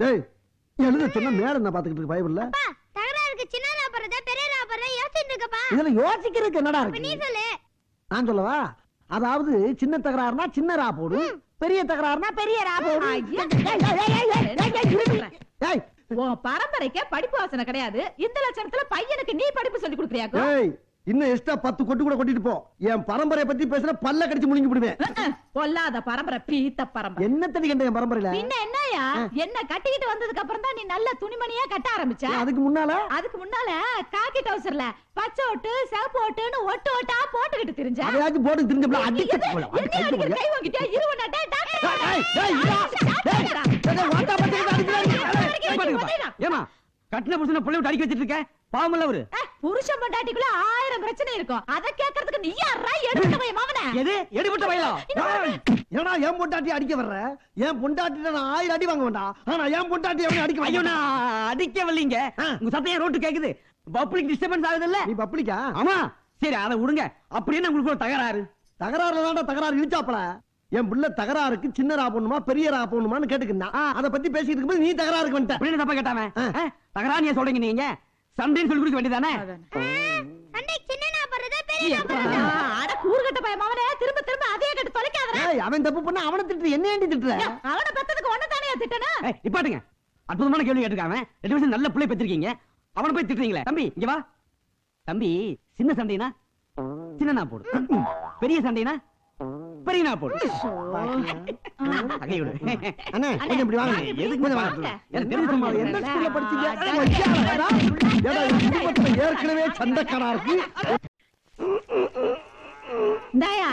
டேய் எழுத சொன்னா மேடம் நான் பாத்துக்கிட்டு இருக்கு பைபிள்ல தகராறுக்கு சின்ன லாபறத பெரிய லாபறத யோசிச்சுட்டு இருக்கப்பா. இதுல யோசிக்கிறதுக்கு என்னடா இப்ப நீ இருக்கு? சொல்லு. நான் சொல்லவா? அதாவது சின்ன தகராறுனா சின்ன ரா போடும் பெரிய தகராறுனா பெரிய ரா ஐயா. ஏய், உன் பரம்பரைக்கே படிப்பு வாசனை கிடையாது. இந்த லட்சணத்துல பையனுக்கு நீ படிப்பு சொல்லி கொடுக்குறியாக்கோ? ஏய், இன்னும் எக்ஸ்ட்ரா பத்து கொட்டு கூட கொட்டிட்டு போ. என் பரம்பரைய பத்தி பேசுற பல்ல கடிச்சு முழுங்கி விடுவேன் பொல்லாத பரம்பரை பீத்த பரம்பரை. என்ன தடி கண்ட என் பரம்பரையில? பின்ன என்னயா என்ன கட்டிக்கிட்டு வந்ததுக்கு அப்புறம் தான் நீ நல்ல துணிமணியா கட்ட ஆரம்பிச்ச? அதுக்கு முன்னால? அதுக்கு முன்னால காக்கி டவுசர்ல பச்சை ஓட்டு சிவப்பு ஓட்டுன்னு ஒட்டு ஒட்டா போட்டுக்கிட்டு திரிஞ்ச. அதையாச்சும் போட்டு அடிக்க என்ன அடிக்கிற கை டேய், வாண்டா பத்திரிக்கை அடிக்கிறாங்க. ஏமா கட்டின புருஷனை புள்ளை விட்டு அடிக்க வச்சிட்டு இருக்க பாவமல்ல அவரு. புருஷன் பொண்டாட்டிக்குள்ள ஆயிரம் பிரச்சனை இருக்கும். அத கேக்குறதுக்கு நீ யாரா எடுத்து போய் மவன எது? எடுபட்ட ஏய், ஏன்னா என் பொண்டாட்டி அடிக்க வர்ற? என் பொண்டாட்டி நான் ஆயிரம் அடி வாங்க வேண்டாம். ஆனா என் பொண்டாட்டி அவனை அடிக்க ஐயோ நான் அடிக்கவில்லைங்க. ஆ. உங்க சத்தம் ரோட்டு கேக்குது? பப்ளிக் டிஸ்டர்பன்ஸ் ஆகுது இல்ல நீ பப்ளிக்கா? ஆமா. சரி அதை விடுங்க. அப்படியே உங்களுக்கு ஒரு தகராறு? தகராறுல தான்டா தகராறு இழுச்சாப்பல என் புள்ள தகராறுக்கு சின்ன ரா போடணுமா பெரிய ரா போடணுமான்னு கேட்டுக்கிட்டான் அத பத்தி பேசிட்டு இருக்கும்போது நீ தகராறுக்கு வந்துட்ட. தப்பா கேட்டாம? ஆ. தகராறு நீ சொல்றீங்க நீங்க. சண்டைன்னு சொல்லி கொடுக்க வேண்டியதானே கூறுகட்ட பையன் மவனே திரும்ப திரும்ப அதே கட்டு தொலைக்காதடா. ஏய் அவன் தப்பு பண்ண அவனை திட்டு என்ன ஏண்டி திட்டுற? அவனை பெத்ததுக்கு ஒண்ணு தானே திட்டணும்? ஏய், நிப்பாட்டுங்க அற்புதமான கேள்வி கேட்டிருக்காங்க ரெண்டு வருஷம் நல்ல பிள்ளை பெற்றிருக்கீங்க. அவனை போய் திட்டுறீங்களே. தம்பி இங்க வா. தம்பி சின்ன சண்டைனா? சின்ன நான் போடு. பெரிய சண்டைனா? பெரிய நான் போடு அண்ணா கொஞ்சம் இப்படி வாங்க. எதுக்கு கொஞ்சம் வாங்க. எனக்கு தெரிஞ்ச எந்த ஸ்கூல்ல படிச்சீங்க? ஏற்கனவே சண்டைக்காரா இருக்கு. இந்தாயா?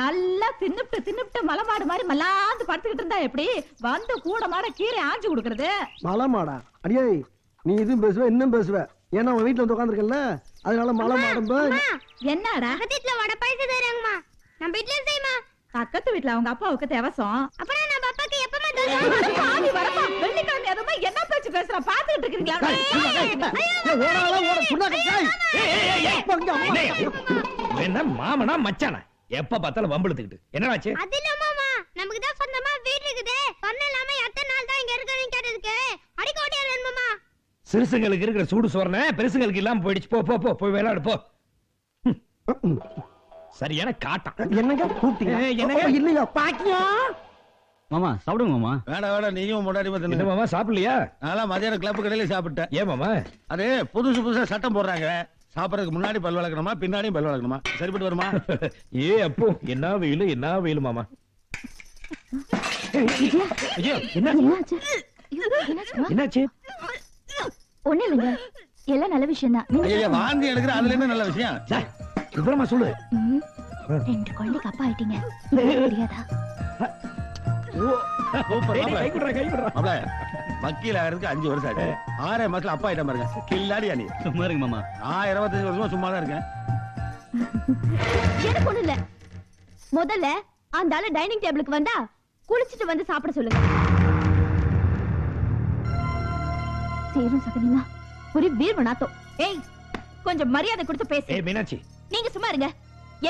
நல்லா தின்னுப்ட்டு தின்னுப்ட்டு மலமாடு மாதிரி மல்லாந்து படுத்துக்கிட்டு இருந்தா எப்படி? வந்து கூட மாட கீரை ஆஞ்சு கொடுக்கறது. மலமாடா? அடியே நீ இதுவும் பேசுவ இன்னும் பேசுவ. ஏன்னா உன் வீட்டுல வந்து உட்காந்துருக்கல அதனால மலை மாடும்ப என்னடா? பக்கத்துல வடை பைசா தராங்கம்மா நம்ம வீட்லயும் செய்யுமா? பக்கத்து வீட்டுல அவங்க அப்பாவுக்கு தேவசம். அப்புறம் நம்ம அப்பாக்கு எப்பமா தருவாங்க பாவி வரப்பா, வெள்ளிக்கிழமை அதுவுமா என்ன பேச்சு பேசுற? பாத்துக்கிட்டு இருக்கீங்களா ஓடாத ஓட சொன்னாக்க கேய். அப்பா, இங்க அம்மா. என்ன மாமனா மச்சானா? எப்ப பார்த்தாலும் வம்பிழுத்துக்கிட்டு. என்னடாச்சு? அது இல்ல மாமா. நமக்கு தான் சொந்தமா வீடு இருக்குது. இல்லாம எத்தனை நாள் தான் இங்க இருக்கணும்னு கேட்டதுக்கு. அடிக்க ஓட்டியா வேணுமாமா சிறுசுங்களுக்கு இருக்கிற சூடு சோறன பெருசுங்களுக்கு இல்லாம போயிடுச்சு. போ போ போ போய் விளையாடு போ. சரியான காட்டம். என்னங்க? கூப்பிட்டீங்க என்னங்க? இல்லையா? பாக்கியா? மாமா சாப்பிடுங்க மாமா. வேண்டாம் வேண்டாம் நீயும் முன்னாடி என்ன பார்த்து மாமா சாப்பிடலையா? நான் மதியானம் கிளப்பு கடையில சாப்பிட்டேன். ஏன் மாமா? அது புதுசு புதுசா சட்டம் போடுறாங்க. சாப்பிடறதுக்கு முன்னாடி பல் வளர்க்கணுமா பின்னாடியும் பல் வளர்க்கணுமா? சரிப்பட்டு வருமா? ஏ அப்போ என்ன வெயிலு என்ன வெயிலு மாமா? என்னாச்சு? ஒண்ணும் இல்லைங்க. எல்லாம் நல்ல விஷயம் தான் வாந்தி எடுக்கிற அதுல என்ன நல்ல விஷயம்? விவரமா சொல்லு. ரெண்டு குழந்தைக்கு அப்பா ஆயிட்டீங்க. தெரியாதா? வக்கீல் ஆகிறதுக்கு அஞ்சு வருஷம் ஆச்சு. ஆறே மாசத்துல அப்பா ஆயிட்ட பாருங்க. கில்லாடியா நீ. சும்மா இருங்க மாமா. நான் இருபத்தஞ்சு வருஷமா சும்மா தான் இருக்கேன். எனக்கு ஒண்ணும் இல்ல. முதல்ல அந்த ஆளு டைனிங் டேபிளுக்கு வந்தா குளிச்சிட்டு வந்து சாப்பிட சொல்லுங்க. சேரும் சகதிமா ஒரு நாத்தம் ஏய் கொஞ்சம் மரியாதை கொடுத்து பேசு. ஏய் மீனாட்சி. நீங்க சும்மா இருங்க.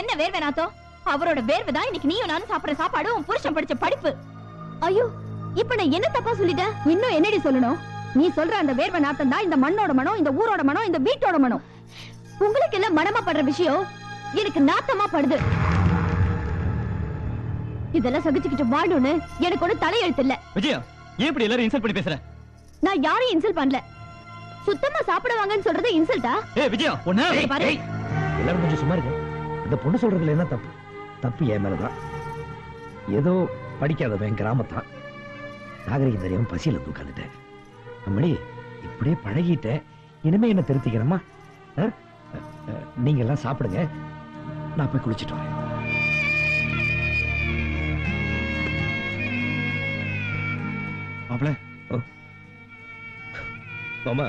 என்ன வேர்வை நாத்தம்? அவரோட வேர்வை தான் இன்னைக்கு நீயும் நானும் சாப்பிடுற சாப்பாடு உன் புருஷன் படிச்ச படிப்பு. ஐயோ இப்ப நான் என்ன தப்பா சொல்லிட்டேன்? இன்னும் என்னடி சொல்லணும்? நீ சொல்ற அந்த வேர்வை நாத்தம் தான் இந்த மண்ணோட மனம் இந்த ஊரோட மனம் இந்த வீட்டோட மனம். உங்களுக்கு எல்லாம் மனமா படுற விஷயம்? எனக்கு நாத்தமா படுது. இதெல்லாம் சகிச்சுக்கிட்டு வாழணும்னு எனக்கு ஒண்ணு தலையெழுத்து இல்ல. விஜயா ஏன் இப்படி எல்லாரும் இன்சல்ட் பண்ணி பேசுற? நான் யாரையும் இன்சல்ட் பண்ணல. சுத்தமா சாப்பிடுவாங்கன்னு சொல்றது இன்சல்ட்டா ஏ விஜயா ஒண்ணு பாரு. எல்லாரும் கொஞ்சம் சும்மா இருங்க. இந்த பொண்ணு சொல்றதுல என்ன தப்பு? தப்பு என் மேலதான். ஏதோ படிக்காதவன் கிராமத்தான். நாகரிகம் தெரியாம பசியில உட்காந்துட்டேன் அம்மணி இப்படியே பழகிட்டேன் இனிமே என்ன? அ, நீங்க எல்லாம் சாப்பிடுங்க. நான் போய் குளிச்சிட்டு வரேன். மாப்பிள. மாமா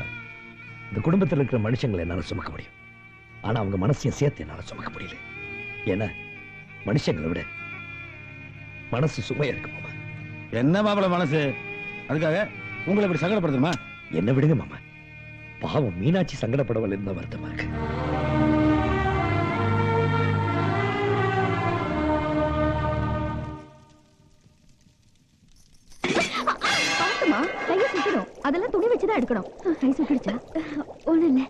இந்த குடும்பத்தில் இருக்கிற மனுஷங்களை என்னால சுமக்க முடியும். ஆனா அவங்க மனசையும் சேர்த்து என்னால சுமக்க முடியல ஏன்னா மனுஷங்களை விட மனசு சுமையா இருக்கு மாமா என்ன மாப்பிள மனசு அதுக்காக உங்களை இப்படி சங்கடப்படுத்துமா என்ன விடுங்க மாமா பாவம் மீனாட்சி சங்கடப்படவில்லை இருந்தா வருத்தமா இருக்கு அதெல்லாம் துணி வச்சுதான் எடுக்கணும் கை சுத்திடுச்சா ஒண்ணு இல்ல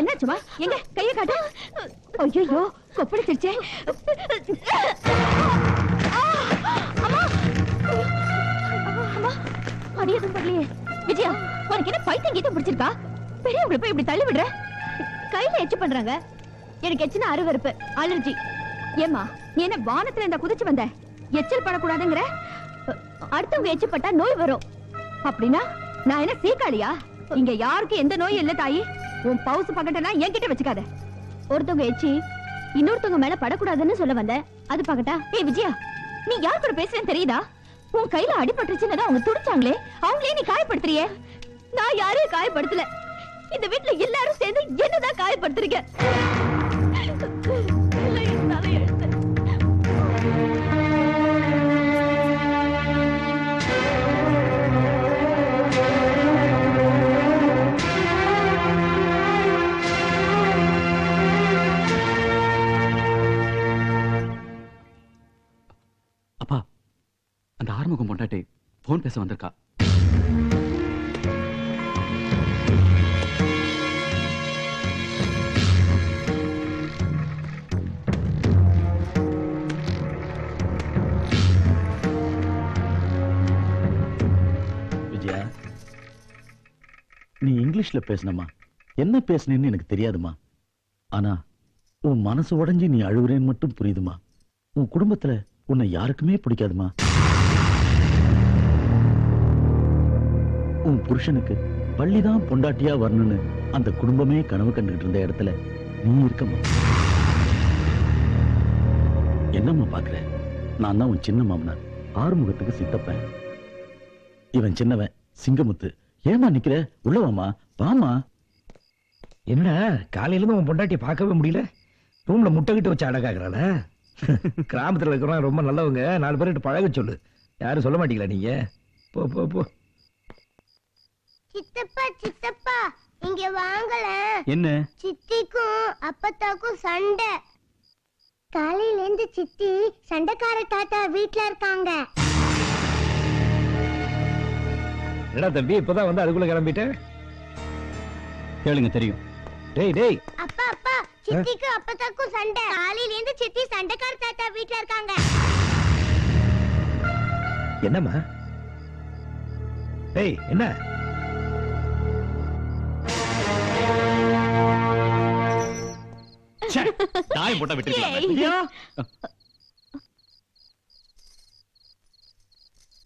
என்ன சும்மா எங்க? கைய காட்டு. ஐயோ கொப்பளிச்சிருச்சே அம்மா அம்மா அடி எதுவும் பண்ணலையே. விஜயா உனக்கு என்ன பைத்தியம் கீத்தம் பிடிச்சிருக்கா? பெரியவங்களை போய் இப்படி தள்ளி விடுற கையில எச்சு பண்றாங்க. எனக்கு எச்சுனா அருவருப்பு அலர்ஜி. ஏமா நீ என்ன வானத்துல இந்த குதிச்சு வந்த? எச்சல் பண்ணக்கூடாதுங்கிற அடுத்தவங்க எச்சு பட்டா நோய் வரும். அப்படின்னா நான் என்ன சீக்காளியா? இங்க யாருக்கும் எந்த நோயும் இல்ல தாயி. உன் பவுசு பக்கட்டனா என்கிட்ட வச்சுக்காத. ஒருத்தவங்க எச்சி இன்னொருத்தவங்க மேல படக்கூடாதுன்னு சொல்ல வந்த. அது பக்கட்டா ஏய் விஜயா நீ யார் கூட பேசுறேன்னு தெரியுதா? உன் கையில அடிபட்டுருச்சுன்னு அவங்க துடிச்சாங்களே அவங்களே நீ காயப்படுத்துறியே? நான் யாரையும் காயப்படுத்தல. இந்த வீட்ல எல்லாரும் சேர்ந்து என்னதான் காயப்படுத்துறீங்க? போன் பேச வந்திருக்கா. விஜயா நீ இங்கிலீஷ்ல பேசினமா என்ன பேசுனேன்னு எனக்கு தெரியாதுமா ஆனா உன் மனசு உடைஞ்சு நீ அழுகுறேன்னு மட்டும் புரியுதுமா உன் குடும்பத்துல உன்னை யாருக்குமே பிடிக்காதுமா உன் புருஷனுக்கு பள்ளிதான் பொண்டாட்டியா வரணும்னு அந்த குடும்பமே கனவு கண்டுகிட்டு இருந்த இடத்துல நீ இருக்கமா என்னம்மா பாக்குற? நான் தான் உன் சின்ன மாமனார். ஆறுமுகத்துக்கு சித்தப்பேன். இவன் சின்னவன் சிங்கமுத்து. ஏமா நிக்கிற? உள்ளவாமா வாமா என்னடா காலையில இருந்து உன் பொண்டாட்டி பார்க்கவே முடியல? ரூம்ல முட்டைகிட்ட வச்சு அடக்காக்குறாள? கிராமத்துல இருக்கிறவங்க ரொம்ப நல்லவங்க. நாலு பேர்கிட்ட பழக சொல்லு. யாரும் சொல்ல மாட்டீங்களா நீங்க? போ போ போ. சித்தப்பா சித்தப்பா இங்க வாங்கல என்ன? சித்திக்கும் அப்பத்தாக்கும் சண்டை. காலையில இருந்து சித்தி சண்டைக்கார தாத்தா வீட்ல இருக்காங்க. என்னடா தம்பி இப்பதான் வந்து அதுக்குள்ள கிளம்பிட்டேன் கேளுங்க தெரியும். டேய் டேய். அப்பா அப்பா சித்திக்கும் அப்பத்தாக்கும் சண்டை. காலையில இருந்து சித்தி சண்டைக்கார தாத்தா வீட்ல இருக்காங்க. என்னம்மா? டேய் என்ன? தாயம் போட்டா விட்டுருக்கலாம்.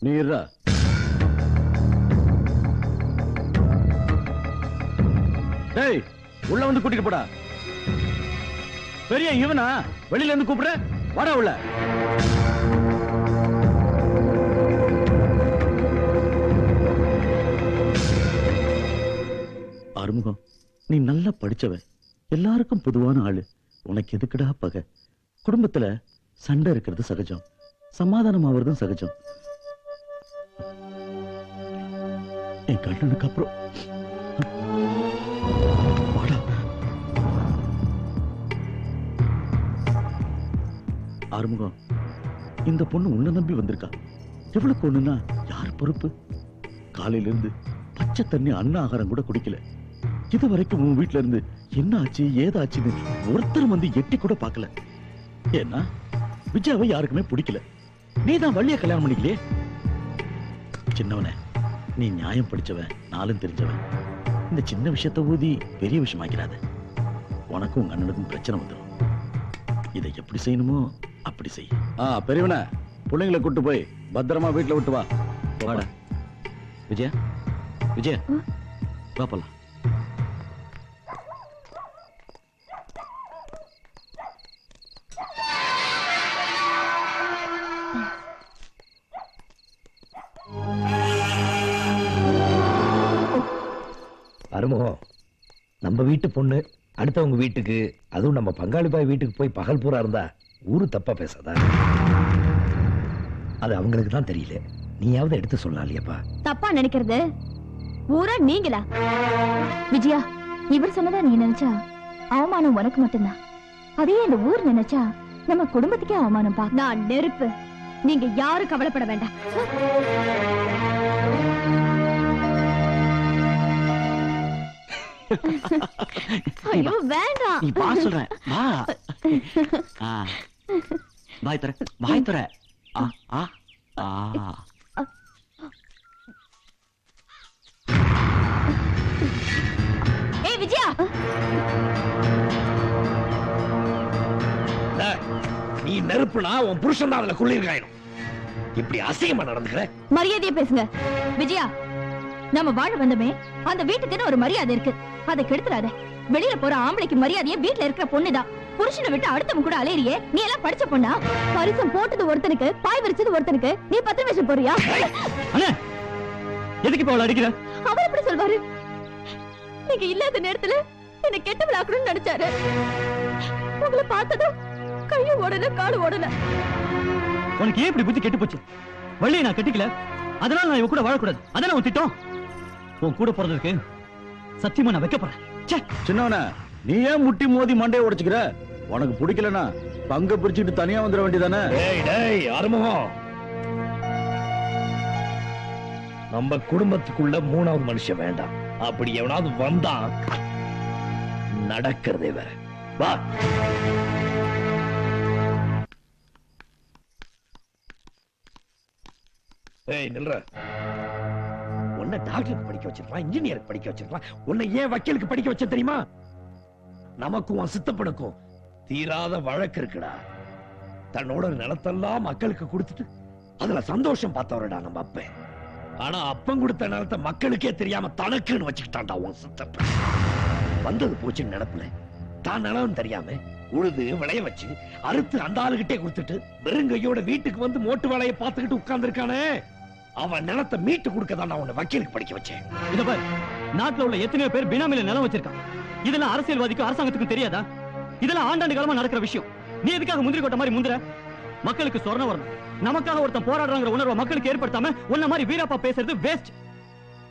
நீ இருடா. டேய் உள்ள வந்து கூட்டிட்டு போடா. பெரிய இவனா? வெளியில இருந்து கூப்பிடுற? வாடா உள்ள. அறுமுகம் நீ நல்லா படிச்சவன் எல்லாருக்கும் பொதுவான ஆளு. உனக்கு எதுக்குடா பகை? குடும்பத்துல சண்டை இருக்கிறது சகஜம். சமாதானம் ஆவறதும் சகஜம். என் கண்ணனுக்கு அப்புறம். ஆறுமுகம் இந்த பொண்ணு உன்னை நம்பி வந்திருக்கா. எவ்வளவு பொண்ணுன்னா யார் பொறுப்பு? காலையில இருந்து பச்சை தண்ணி அன்ன ஆகாரம் கூட குடிக்கல. இது வரைக்கும் உன் வீட்ல இருந்து என்ன ஆச்சு ஏதாச்சுன்னு ஒருத்தர் வந்து எட்டி கூட பார்க்கல. ஏன்னா விஜயாவை யாருக்குமே பிடிக்கல. நீ தான் வள்ளிய கல்யாணம் பண்ணிக்கலையே? சின்னவனே நீ நியாயம் படிச்சவன் நாளும் தெரிஞ்சவன். இந்த சின்ன விஷயத்த ஊதி பெரிய விஷயமாக்கிறாத உனக்கும் உங்க அண்ணனுக்கும் பிரச்சனை வந்துடும் இதை எப்படி செய்யணுமோ அப்படி செய். ஆ பெரியவன பிள்ளைங்களை கூட்டு போய் பத்திரமா வீட்டுல விட்டு வா. வாடா. விஜயா விஜயா வா போலாம். நம்ம வீட்டு பொண்ணு அடுத்தவங்க வீட்டுக்கு அதுவும் நம்ம பங்காளி பாய் வீட்டுக்கு போய் பகல் பூரா இருந்தா ஊரு தப்பா பேசாதா? அது அவங்களுக்கு தான் தெரியல. நீயாவது எடுத்து சொல்லாலியப்பா. தப்பா நினைக்கிறது? ஊரா நீங்களா? விஜயா இவர் சொன்னதா நீ நினைச்சா அவமானம் உனக்கு மட்டும்தான். அதே இந்த ஊர் நினைச்சா நம்ம குடும்பத்துக்கே அவமானம் பா. நான் நெருப்பு. நீங்க யாரும் கவலைப்பட வேண்டாம். ஐயோ வேண்டாம். நீ வா சொல்றேன். வா. ஆ. வாய் தர வாய் தர ஆ ஆ ஆ. ஏய் விஜயா. நீ நெருப்புனா உன் புருஷன் தான் அதுல குளிர்காயணும் இப்படி அசிங்கமா நடந்துக்கிற? மரியாதையா பேசுங்க. விஜயா நம்ம வாழ வந்தமே அந்த வீட்டுக்குன்னு ஒரு மரியாதை இருக்கு. அதை கெடுத்துறாத. வெளியில போற ஆம்பளைக்கு மரியாதையே வீட்ல இருக்கிற பொண்ணுதான். புருஷனை விட்டு அடுத்தவங்க கூட அலையறியே. நீ எல்லாம் படிச்ச பொண்ணா? பரிசம் போட்டது ஒருத்தனுக்கு பாய் விரிச்சது ஒருத்தனுக்கு. நீ பத்து நிமிஷம் போறியா எதுக்கு இப்ப அவளை அடிக்கிற? அவர் எப்படி சொல்வாரு? நீங்க இல்லாத நேரத்துல என்ன கெட்டவளாக்கணும்னு நினைச்சாரு. உங்களை பார்த்ததும் கையும் ஓடல காலு ஓடல. உனக்கு ஏன் இப்படி புத்தி கெட்டு போச்சு வள்ளியை நான் கட்டிக்கல. அதனால நான் இவ கூட வாழக்கூடாது. அதானே உன் திட்டம்? உன் கூட பிறந்ததுக்கு சத்தியமா நான் வைக்கப்படுறேன். சின்னவன நீ ஏன் முட்டி மோதி மண்டையை உடைச்சுக்கிற? உனக்கு பிடிக்கலனா பங்க பிரிச்சுட்டு தனியா வந்துட வேண்டியதானே? டேய் டேய் அறுமுகம் நம்ம குடும்பத்துக்குள்ள மூணாவது மனுஷன் வேண்டாம். அப்படி எவனாவது வந்தான் நடக்கிறதே வேற. வா. ஏய் நில்ற. உன்னை டாக்டருக்கு படிக்க வச்சிருக்கலாம் இன்ஜினியருக்கு படிக்க வச்சிருக்கலாம். உன்னை ஏன் வக்கீலுக்கு படிக்க வச்ச தெரியுமா? நமக்கும் உன் சித்தப்பனுக்கும் தீராத வழக்கு இருக்குடா. தன்னோட நிலத்தெல்லாம் மக்களுக்கு கொடுத்துட்டு அதுல சந்தோஷம் பார்த்தவரடா நம்ம அப்பன். ஆனா அப்பன் கொடுத்த நிலத்தை மக்களுக்கே தெரியாம தனக்குன்னு வச்சுக்கிட்டான்டா உன் சித்தப்பன். வந்தது போச்சுன்னு நினப்புல தான் நிலம் தெரியாம உழுது விளைய வச்சு அறுத்து அந்த ஆளுகிட்டே கொடுத்துட்டு வெறுங்கையோட வீட்டுக்கு வந்து மோட்டு வேலையை பார்த்துக்கிட்டு உட்கார்ந்துருக்கானே. அவன் நிலத்தை மீட்டு கொடுக்க தான் நான் உன்னை வக்கீலுக்கு படிக்க வச்சேன். இத பாரு நாட்டுல உள்ள எத்தனையோ பேர் பினாமில நிலம் வச்சிருக்கான். இதெல்லாம் அரசியல்வாதிக்கும் அரசாங்கத்துக்கும் தெரியாதா? இதெல்லாம் ஆண்டாண்டு காலமா நடக்கிற விஷயம். நீ எதுக்காக முந்திரி கொட்ட மாதிரி முந்திர மக்களுக்கு சொர்ணம் வரணும். நமக்காக ஒருத்தன் போராடுறாங்கிற உணர்வை மக்களுக்கு ஏற்படுத்தாம உன்ன மாதிரி வீராப்பா பேசுறது வேஸ்ட்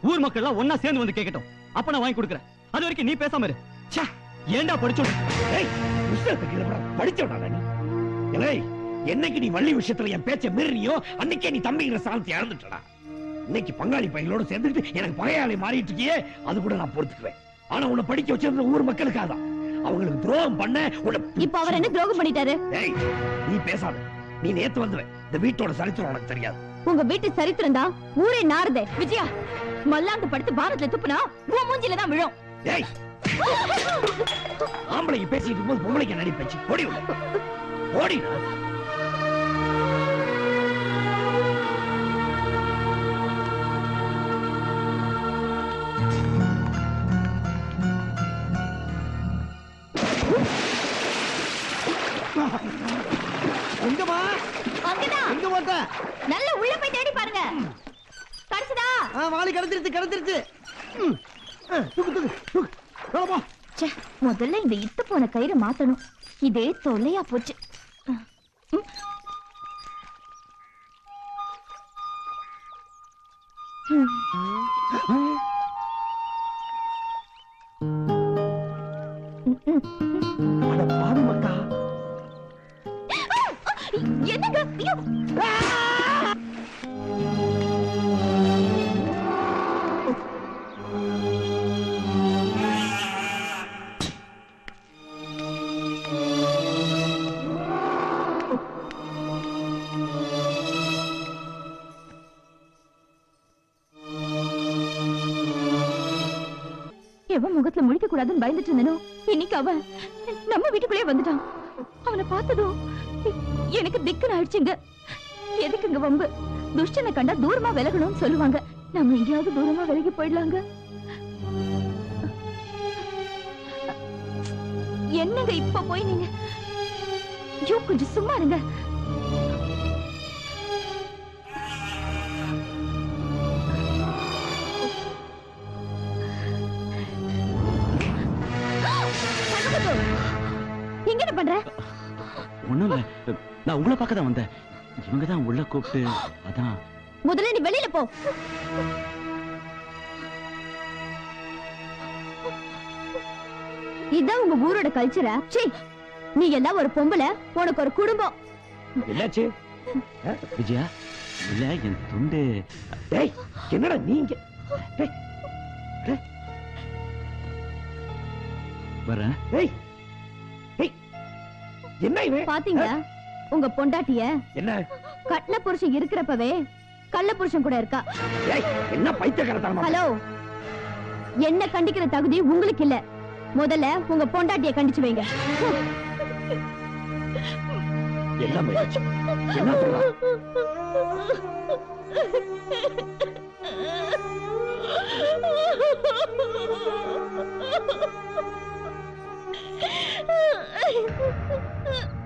ஊர் மக்கள் எல்லாம் ஒன்னா சேர்ந்து வந்து கேட்கட்டும் அப்ப நான் வாங்கி கொடுக்குறேன். அது வரைக்கும் நீ பேசாம இரு. ச்சே, ஏன்டா படிச்சோம் ஏய், புஸ்தகத்துக்கு கீழே போடா. படிச்சவனா நீ? என்னைக்கு நீ வள்ளி விஷயத்துல என் பேச்ச மீறினியோ அன்னைக்கே நீ தம்பிங்கிற சாந்தத்தை இழந்துட்டடா. இன்னைக்கு பங்காளி பையங்களோட சேர்ந்துட்டு எனக்கு பகையாளி மாறிட்டு இருக்கியே அது கூட நான் பொறுத்துக்குவேன். ஆனா உன்னை படிக்க வச்சிருந்த ஊர் மக்களுக்காக தான். அவங்களுக்கு துரோகம் பண்ண உன்னை இப்ப அவர் என்ன துரோகம் பண்ணிட்டாரு? ஏய் நீ பேசாத. நீ நேத்து வந்துவ இந்த வீட்டோட சரித்திரம் உனக்கு தெரியாது. உங்க வீட்டு சரித்திரம் தான். ஊரே நாறுதே. விஜயா மல்லாந்து படுத்து பாரத்ல துப்புனா உன் மூஞ்சில தான் விழும். ஏய் ஆம்பளைங்க பேசிட்டு இருக்கும்போது பொம்பளைங்க நடிப்பேச்சு. ஓடி உள்ள. நல்ல உள்ள போய் தேடி பாருங்க. கிடைச்சதா? ஆ, வாளி ம். ஆ, தூக்கு தூக்கு தூக்கு. போல போ. ச்சே, முதல்ல இந்த இத்து போன கயிறை மாத்தணும். இதே தொல்லையா போச்சு. ம். என்னங்க? ஐயோ! எவன் முகத்துல முழிக்க கூடாதுன்னு பயந்துட்டு இருந்தனோ? இன்னைக்கு அவன் நம்ம வீட்டுக்குள்ளே வந்துட்டான். அவனை பார்த்ததும் எனக்கு திக்குன்னு ஆயிடுச்சுங்க எதுக்குங்க வம்பு? துஷ்டனை கண்டா தூரமா விலகணும்னு சொல்லுவாங்க. நம்ம எங்கேயாவது தூரமா விலகி போயிடலாங்க. என்னங்க இப்ப போய் நீங்க? ஐயோ கொஞ்சம் சும்மா இருங்க. ஒண்ணும் இல்ல. நான் உங்களை பார்க்க தான் வந்தேன். இவங்க தான் உள்ள கூப்பிட்டு அதான். முதல்ல நீ வெளியில போ. இதான் உங்க ஊரோட கல்ச்சரா சீ நீ எல்லாம் ஒரு பொம்பளை உனக்கு ஒரு குடும்பம். என்னாச்சு? விஜயா இல்ல என் துண்டு. டேய் என்னடா நீங்க டேய் வரேன். டேய் டேய் என்ன இவன் பாத்தீங்களா? உங்க பொண்டாட்டிய என்ன? கட்டின புருஷன் இருக்கிறப்பவே கள்ள புருஷன் கூட இருக்கா? என்ன பைத்தியக்காரத்தனமா? ஹலோ என்ன கண்டிக்கிற தகுதி உங்களுக்கு இல்ல. முதல்ல உங்க பொண்டாட்டிய கண்டிச்சு வைங்க. என்ன முயற்சி என்ன சொல்றா? Ha ha ha! 嗯嗯哼哼哼哼